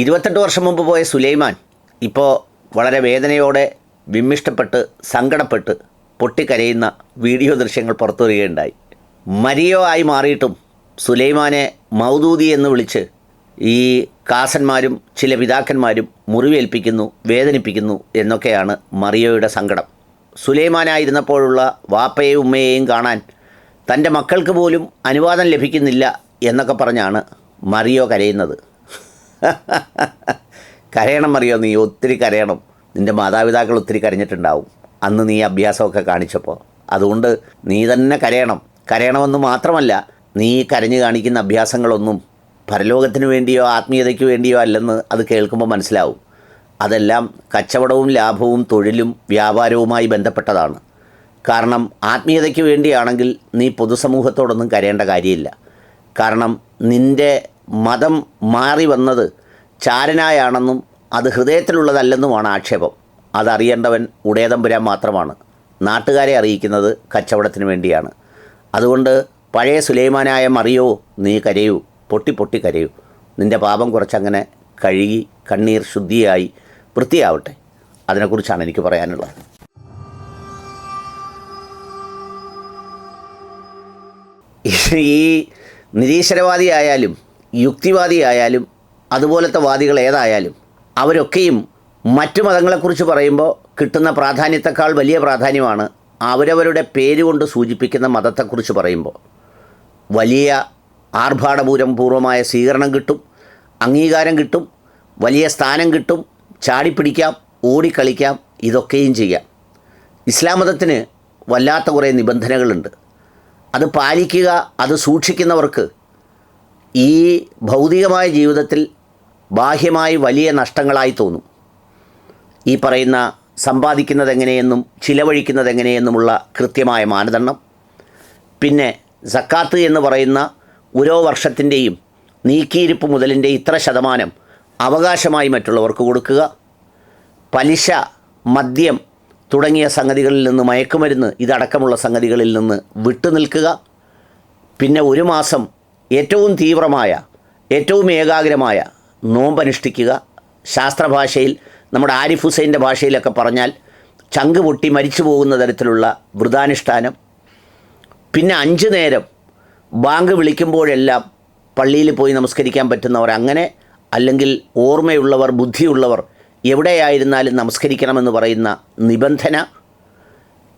ഇരുപത്തെട്ട് വർഷം മുമ്പ് പോയ സുലൈമാൻ ഇപ്പോൾ വളരെ വേദനയോടെ വിമ്മിഷ്ടപ്പെട്ട് സങ്കടപ്പെട്ട് പൊട്ടിക്കരയുന്ന വീഡിയോ ദൃശ്യങ്ങൾ പുറത്തു വരികയുണ്ടായി മരിയോ ആയി മാറിയിട്ടും സുലൈമാനെ മൗദൂദി എന്ന് വിളിച്ച് ഈ കാസന്മാരും ചില പിതാക്കന്മാരും മുറിവേൽപ്പിക്കുന്നു വേദനിപ്പിക്കുന്നു എന്നൊക്കെയാണ് മറിയോയുടെ സങ്കടം. സുലൈമാനായിരുന്നപ്പോഴുള്ള വാപ്പയെയും ഉമ്മയെയും കാണാൻ തന്റെ മക്കൾക്ക് പോലും അനുവാദം ലഭിക്കുന്നില്ല എന്നൊക്കെ പറഞ്ഞാണ് മറിയോ കരയുന്നത്. കരയണം അറിയോ നീ? ഒത്തിരി കരയണം. നിന്റെ മാതാപിതാക്കൾ ഒത്തിരി കരഞ്ഞിട്ടുണ്ടാവും. അന്ന് നീ അഭ്യാസമൊക്കെ കാണിച്ചപ്പോൾ അതുകൊണ്ട് നീ തന്നെ കരയണം. കരയണമെന്ന് മാത്രമല്ല നീ കരഞ്ഞു കാണിക്കുന്ന അഭ്യാസങ്ങളൊന്നും പരലോകത്തിന് വേണ്ടിയോ ആത്മീയതയ്ക്ക് വേണ്ടിയോ അല്ലെന്ന് അത് കേൾക്കുമ്പോൾ മനസ്സിലാവും. അതെല്ലാം കച്ചവടവും ലാഭവും തൊഴിലും വ്യാപാരവുമായി ബന്ധപ്പെട്ടതാണ്. കാരണം ആത്മീയതയ്ക്ക് വേണ്ടിയാണെങ്കിൽ നീ പൊതുസമൂഹത്തോടൊന്നും കരയേണ്ട കാര്യമില്ല. കാരണം നിന്റെ മതം മാറി വന്നത് ചാരനായാണെന്നും അത് ഹൃദയത്തിലുള്ളതല്ലെന്നുമാണ് ആക്ഷേപം. അതറിയേണ്ടവൻ ഉടയതമ്പുരാൻ മാത്രമാണ്. നാട്ടുകാരെ അറിയിക്കുന്നത് കച്ചവടത്തിന് വേണ്ടിയാണ്. അതുകൊണ്ട് പഴയ സുലൈമാനായ മറിയോ നീ കരയൂ പൊട്ടി പൊട്ടി കരയൂ. നിന്റെ പാപം കുറച്ചങ്ങനെ കഴുകി കണ്ണീർ ശുദ്ധിയായി വൃത്തിയാവട്ടെ. അതിനെക്കുറിച്ചാണ് എനിക്ക് പറയാനുള്ളത്. ഈ നിരീശ്വരവാദിയായാലും യുക്തിവാദിയായാലും അതുപോലത്തെ വാദികൾ ഏതായാലും അവരൊക്കെയും മറ്റു മതങ്ങളെക്കുറിച്ച് പറയുമ്പോൾ കിട്ടുന്ന പ്രാധാന്യത്തെക്കാൾ വലിയ പ്രാധാന്യമാണ് അവരവരുടെ പേരുകൊണ്ട് സൂചിപ്പിക്കുന്ന മതത്തെക്കുറിച്ച് പറയുമ്പോൾ. വലിയ ആർഭാടപൂരം പൂർവമായ സ്വീകരണം കിട്ടും അംഗീകാരം കിട്ടും വലിയ സ്ഥാനം കിട്ടും ചാടിപ്പിടിക്കാം ഓടിക്കളിക്കാം ഇതൊക്കെയും ചെയ്യാം. ഇസ്ലാം മതത്തിന് വല്ലാത്ത കുറേ നിബന്ധനകളുണ്ട്. അത് പാലിക്കുക അത് സൂക്ഷിക്കുന്നവർക്ക് ഈ ഭൗതികമായ ജീവിതത്തിൽ ബാഹ്യമായി വലിയ നഷ്ടങ്ങളായി തോന്നും. ഈ പറയുന്ന സമ്പാദിക്കുന്നത് എങ്ങനെയെന്നും ചിലവഴിക്കുന്നത് എങ്ങനെയെന്നുമുള്ള കൃത്യമായ മാനദണ്ഡം. പിന്നെ സക്കാത്ത് എന്ന് പറയുന്ന ഓരോ വർഷത്തിന്റെയും നീക്കിയിരിപ്പ് മുതലിന്റെ ഇത്ര ശതമാനം അവകാശമായി മറ്റുള്ളവർക്ക് കൊടുക്കുക. പലിശ മദ്യം തുടങ്ങിയ സംഗതികളിൽ നിന്ന് മയക്കുമരുന്ന് ഇതടക്കമുള്ള സംഗതികളിൽ നിന്ന് വിട്ടുനിൽക്കുക. പിന്നെ ഒരു മാസം ഏറ്റവും തീവ്രമായ ഏറ്റവും ഏകാഗ്രമായ നോമ്പനുഷ്ഠിക്കുക. ശാസ്ത്രഭാഷയിൽ നമ്മുടെ ആരിഫ് ഹുസൈന്റെ ഭാഷയിലൊക്കെ പറഞ്ഞാൽ ചങ്ക് പൊട്ടി മരിച്ചു പോകുന്ന തരത്തിലുള്ള വ്രതാനുഷ്ഠാനം പിന്നെ അഞ്ച് നേരം ബാങ്ക് വിളിക്കുമ്പോഴെല്ലാം പള്ളിയിൽ പോയി നമസ്കരിക്കാൻ പറ്റുന്നവർ അങ്ങനെ അല്ലെങ്കിൽ ഓർമ്മയുള്ളവർ ബുദ്ധിയുള്ളവർ എവിടെയായിരുന്നാലും നമസ്കരിക്കണമെന്ന് പറയുന്ന നിബന്ധന.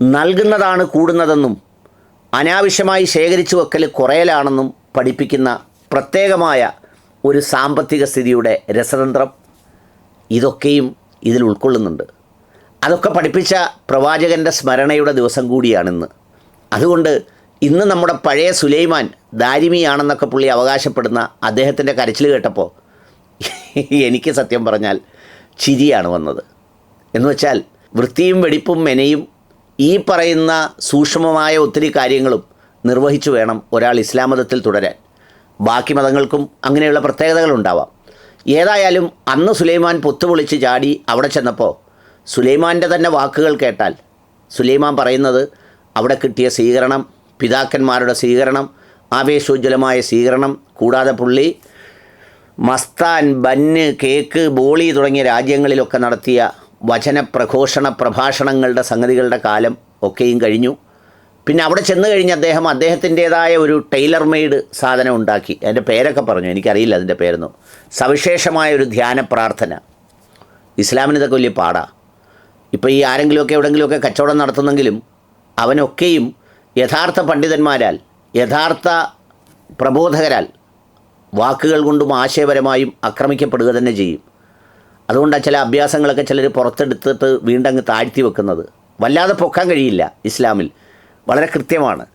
നൽകുന്നതാണ് കൂടുന്നതെന്നും അനാവശ്യമായി ശേഖരിച്ചു വെക്കൽ കുറയലാണെന്നും പഠിപ്പിക്കുന്ന പ്രത്യേകമായ ഒരു സാമ്പത്തിക സ്ഥിതിയുടെ രസതന്ത്രം ഇതൊക്കെയും ഇതിൽ ഉൾക്കൊള്ളുന്നുണ്ട്. അതൊക്കെ പഠിപ്പിച്ച പ്രവാചകന്റെ സ്മരണയുടെ ദിവസം കൂടിയാണിന്ന്. അതുകൊണ്ട് ഇന്ന് നമ്മുടെ പഴയ സുലൈമാൻ ദാരിമിയാണെന്നൊക്കെ പുള്ളി അവകാശപ്പെടുന്ന അദ്ദേഹത്തിന്റെ കരച്ചിൽ കേട്ടപ്പോൾ എനിക്ക് സത്യം പറഞ്ഞാൽ ചിരിയാണ് വന്നത്. എന്ന് വെച്ചാൽ വൃത്തിയും വെടിപ്പും മെനയും ഈ പറയുന്ന സൂക്ഷ്മമായ ഒത്തിരി കാര്യങ്ങളും നിർവഹിച്ചു വേണം ഒരാൾ ഇസ്ലാം മതത്തിൽ തുടരാൻ. ബാക്കി മതങ്ങൾക്കും അങ്ങനെയുള്ള പ്രത്യേകതകളുണ്ടാവാം ഏതായാലും അന്ന് സുലൈമാൻ പൊത്തുപൊളിച്ച് ചാടി അവിടെ ചെന്നപ്പോൾ സുലൈമാന്റെ തന്നെ വാക്കുകൾ കേട്ടാൽ സുലൈമാൻ പറയുന്നത് അവിടെ കിട്ടിയ സ്വീകരണം പിതാക്കന്മാരുടെ സ്വീകരണം ആവേശോജ്വലമായ സ്വീകരണം കൂടാതെ പുള്ളി മസ്താൻ ബന്ന് കേക്ക് ബോളി തുടങ്ങിയ രാജ്യങ്ങളിലൊക്കെ നടത്തിയ വചന പ്രഘോഷണ പ്രഭാഷണങ്ങളുടെ സംഗതികളുടെ കാലം ഒക്കെയും കഴിഞ്ഞു. പിന്നെ അവിടെ ചെന്ന് കഴിഞ്ഞ് അദ്ദേഹം അദ്ദേഹത്തിന്റേതായ ഒരു ടൈലർ മെയ്ഡ് സാധനം ഉണ്ടാക്കി. അതിന്റെ പേരൊക്കെ പറഞ്ഞു. എനിക്കറിയില്ല അതിന്റെ പേരൊന്നും. സവിശേഷമായ ഒരു ധ്യാന പ്രാർത്ഥന. ഇസ്ലാമിന് ഇതൊക്കെ വലിയ പാടാ. ഇപ്പോൾ ഈ ആരെങ്കിലുമൊക്കെ എവിടെയെങ്കിലുമൊക്കെ കച്ചവടം നടത്തുന്നെങ്കിലും അവനൊക്കെയും യഥാർത്ഥ പണ്ഡിതന്മാരാൽ യഥാർത്ഥ പ്രബോധകരാൽ വാക്കുകൾ കൊണ്ടും ആശയപരമായും ആക്രമിക്കപ്പെടുക തന്നെ ചെയ്യും. അതുകൊണ്ടാണ് ചില അഭ്യാസങ്ങളൊക്കെ ചിലർ പുറത്തെടുത്തിട്ട് വീണ്ടങ്ങ് താഴ്ത്തി വെക്കുന്നത്. വല്ലാതെ പൊക്കാൻ കഴിയില്ല ഇസ്ലാമിൽ. വളരെ കൃത്യമാണ്.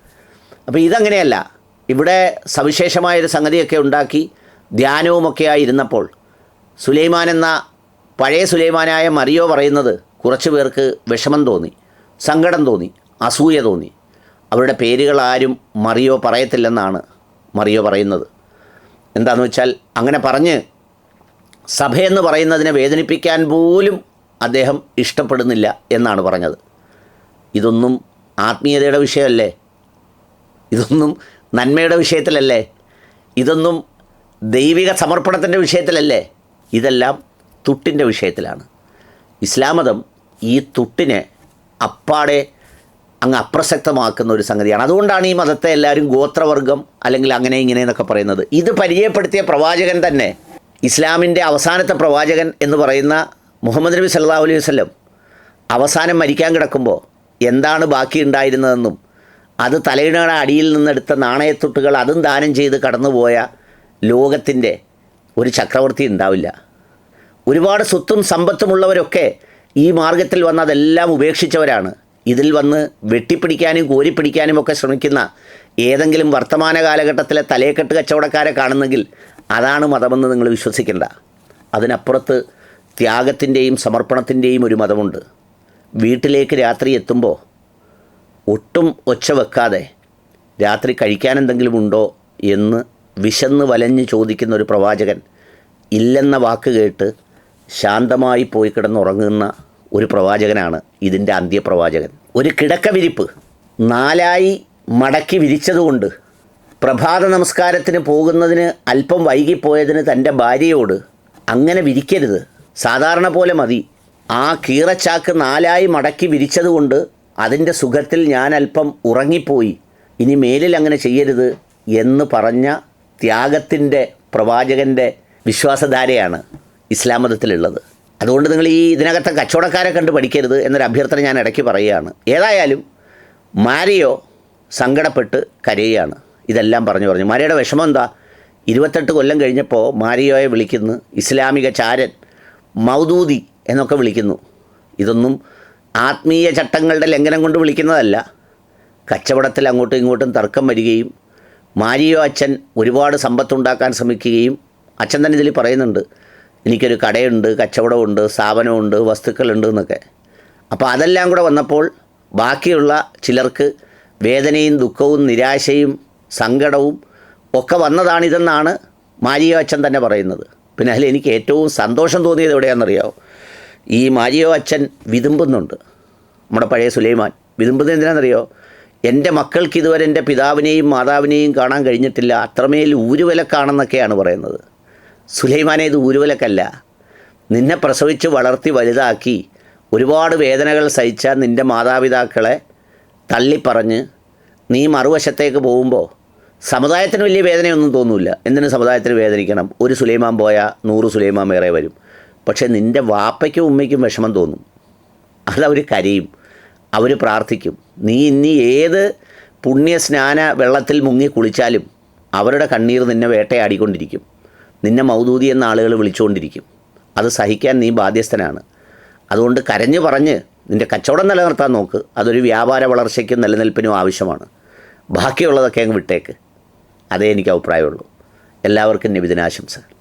അപ്പോൾ ഇതങ്ങനെയല്ല. ഇവിടെ സവിശേഷമായൊരു സംഗതിയൊക്കെ ഉണ്ടാക്കി ധ്യാനവുമൊക്കെയായി ആയിരുന്നപ്പോൾ സുലൈമാൻ എന്ന പഴയ സുലൈമാനായ മറിയോ പറയുന്നത് കുറച്ച് പേർക്ക് വിഷമം തോന്നി സങ്കടം തോന്നി അസൂയ തോന്നി. അവരുടെ പേരുകൾ ആരും മറിയോ പറയത്തില്ലെന്നാണ് മറിയോ പറയുന്നത്. എന്താണെന്ന് വെച്ചാൽ അങ്ങനെ പറഞ്ഞ് സഭയെന്ന് പറയുന്നതിനെ വേദനിപ്പിക്കാൻ പോലും അദ്ദേഹം ഇഷ്ടപ്പെടുന്നില്ല എന്നാണ് പറഞ്ഞത്. ഇതൊന്നും ആത്മീയതയുടെ വിഷയമല്ലേ? ഇതൊന്നും നന്മയുടെ വിഷയത്തിലല്ലേ? ഇതൊന്നും ദൈവിക സമർപ്പണത്തിന്റെ വിഷയത്തിലല്ലേ? ഇതെല്ലാം തുട്ടിന്റെ വിഷയത്തിലാണ്. ഇസ്ലാം മതം ഈ തുട്ടിനെ അപ്പാടെ അങ്ങ് അപ്രസക്തമാക്കുന്ന ഒരു സംഗതിയാണ്. അതുകൊണ്ടാണ് ഈ മതത്തെ എല്ലാവരും ഗോത്രവർഗം അല്ലെങ്കിൽ അങ്ങനെ ഇങ്ങനെ എന്നൊക്കെ പറയുന്നത്. ഇത് പരിചയപ്പെടുത്തിയ പ്രവാചകൻ തന്നെ ഇസ്ലാമിന്റെ അവസാനത്തെ പ്രവാചകൻ എന്ന് പറയുന്ന മുഹമ്മദ് നബി സല്ലാ അലൈഹി വസല്ലം അവസാനം മരിക്കാൻ കിടക്കുമ്പോൾ എന്താണ് ബാക്കി ഉണ്ടായിരുന്നതെന്നും അത് തലയിണയുടെ അടിയിൽ നിന്നെടുത്ത നാണയത്തുട്ടുകൾ അതും ദാനം ചെയ്ത് കടന്നുപോയ ലോകത്തിന്റെ ഒരു ചക്രവർത്തി ഉണ്ടാവില്ല. ഒരുപാട് സ്വത്തും സമ്പത്തുമുള്ളവരൊക്കെ ഈ മാർഗത്തിൽ വന്ന് അതെല്ലാം ഉപേക്ഷിച്ചവരാണ്. ഇതിൽ വന്ന് വെട്ടിപ്പിടിക്കാനും കോരിപ്പിടിക്കാനും ഒക്കെ ശ്രമിക്കുന്ന ഏതെങ്കിലും വർത്തമാന കാലഘട്ടത്തിലെ തലയെക്കെട്ട് കച്ചവടക്കാരെ കാണുന്നെങ്കിൽ അതാണ് മതമെന്ന് നിങ്ങൾ വിശ്വസിക്കേണ്ട. അതിനപ്പുറത്ത് ത്യാഗത്തിന്റെയും സമർപ്പണത്തിന്റെയും ഒരു മതമുണ്ട്. വീട്ടിലേക്ക് രാത്രി എത്തുമ്പോൾ ഒട്ടും ഒച്ച വെക്കാതെ രാത്രി കഴിക്കാൻ എന്തെങ്കിലും ഉണ്ടോ എന്ന് വിശന്ന് വലഞ്ഞ് ചോദിക്കുന്ന ഒരു പ്രവാചകൻ ഇല്ലെന്ന വാക്ക് കേട്ട് ശാന്തമായി പോയി കിടന്നുറങ്ങുന്ന ഒരു പ്രവാചകനാണ് ഇതിന്റെ അന്ത്യപ്രവാചകൻ. ഒരു കിടക്ക വിരിപ്പ് നാലായി മടക്കി വിരിച്ചതുകൊണ്ട് പ്രഭാത നമസ്കാരത്തിന് പോകുന്നതിന് അല്പം വൈകിപ്പോയതിന് തന്റെ ഭാര്യയോട് അങ്ങനെ വിരിക്കരുത്. സാധാരണ പോലെ മതി. ആ കീറച്ചാക്ക് നാലായി മടക്കി വിരിച്ചതുകൊണ്ട് അതിന്റെ സുഖത്തിൽ ഞാൻ അല്പം ഉറങ്ങിപ്പോയി. ഇനി മേലിൽ അങ്ങനെ ചെയ്യരുത് എന്ന് പറഞ്ഞ ത്യാഗത്തിന്റെ പ്രവാചകന്റെ വിശ്വാസധാരയാണ് ഇസ്ലാം മതത്തിലുള്ളത്. അതുകൊണ്ട് നിങ്ങൾ ഈ ഇതിനകത്തെ കച്ചവടക്കാരെ കണ്ട് പഠിക്കരുത് എന്നൊരു അഭ്യർത്ഥന ഞാൻ ഇടയ്ക്ക് പറയുകയാണ്. ഏതായാലും മാരിയോ സങ്കടപ്പെട്ട് കരയുകയാണ്. ഇതെല്ലാം പറഞ്ഞു പറഞ്ഞു. മാരിയുടെ വിഷമം എന്താ? ഇരുപത്തെട്ട് കൊല്ലം കഴിഞ്ഞപ്പോൾ മാരിയോയെ വിളിക്കുന്നു ഇസ്ലാമിക ചാരൻ മൗദൂദി എന്നൊക്കെ വിളിക്കുന്നു. ഇതൊന്നും ആത്മീയ ചട്ടങ്ങളുടെ ലംഘനം കൊണ്ട് വിളിക്കുന്നതല്ല. കച്ചവടത്തിൽ അങ്ങോട്ടും ഇങ്ങോട്ടും തർക്കം വരികയും മാരിയോ അച്ഛൻ ഒരുപാട് സമ്പത്തുണ്ടാക്കാൻ ശ്രമിക്കുകയും അച്ഛൻ തന്നെ ഇതിൽ പറയുന്നുണ്ട്. എനിക്കൊരു കടയുണ്ട് കച്ചവടമുണ്ട് സ്ഥാപനമുണ്ട് വസ്തുക്കളുണ്ട് എന്നൊക്കെ. അപ്പോൾ അതെല്ലാം കൂടെ വന്നപ്പോൾ ബാക്കിയുള്ള ചിലർക്ക് വേദനയും ദുഃഖവും നിരാശയും സങ്കടവും ഒക്കെ വന്നതാണിതെന്നാണ് മാരിയോ അച്ഛൻ തന്നെ പറയുന്നത്. പിന്നെ അതിൽ എനിക്ക് ഏറ്റവും സന്തോഷം തോന്നിയത് എവിടെയാണെന്നറിയാമോ ഈ മാരിയോ അച്ഛൻ വിതുമ്പുന്നുണ്ട്. നമ്മുടെ പഴയ സുലൈമാൻ വിതുമ്പുന്നത് എന്തിനാണെന്നറിയോ? എന്റെ മക്കൾക്ക് ഇതുവരെ എന്റെ പിതാവിനെയും മാതാവിനെയും കാണാൻ കഴിഞ്ഞിട്ടില്ല. അത്രമേൽ ഊരുവിലക്കാണെന്നൊക്കെയാണ് പറയുന്നത്. സുലൈമാനെ ഇത് ഊരുവിലക്കല്ല. നിന്നെ പ്രസവിച്ച് വളർത്തി വലുതാക്കി ഒരുപാട് വേദനകൾ സഹിച്ച നിന്റെ മാതാപിതാക്കളെ തള്ളിപ്പറഞ്ഞ് നീ മറുവശത്തേക്ക് പോകുമ്പോൾ സമുദായത്തിന് വലിയ വേദനയൊന്നും തോന്നില്ല. എന്തിനു സമുദായത്തിന് വേദനിക്കണം? ഒരു സുലൈമാൻ പോയാൽ നൂറ് സുലൈമാൻ വേറെ വരും. പക്ഷേ നിന്റെ വാപ്പയ്ക്കും ഉമ്മയ്ക്കും വിഷമം തോന്നും. അതവർ കരയും. അവർ പ്രാർത്ഥിക്കും. നീ ഇനി ഏത് പുണ്യ സ്നാന വെള്ളത്തിൽ മുങ്ങി കുളിച്ചാലും അവരുടെ കണ്ണീർ നിന്നെ വേട്ടയാടിക്കൊണ്ടിരിക്കും. നിന്നെ മൗദൂതി എന്ന ആളുകൾ വിളിച്ചുകൊണ്ടിരിക്കും. അത് സഹിക്കാൻ നീ ബാധ്യസ്ഥനാണ്. അതുകൊണ്ട് കരഞ്ഞു പറഞ്ഞ് നിന്റെ കച്ചവടം നിലനിർത്താൻ നോക്ക്. അതൊരു വ്യാപാര വളർച്ചയ്ക്കും നിലനിൽപ്പിനും ആവശ്യമാണ്. ബാക്കിയുള്ളതൊക്കെ അങ്ങ് വിട്ടേക്ക്. അതേ എനിക്ക് അഭിപ്രായമുള്ളൂ. എല്ലാവർക്കും നിബിദിനാശംസകൾ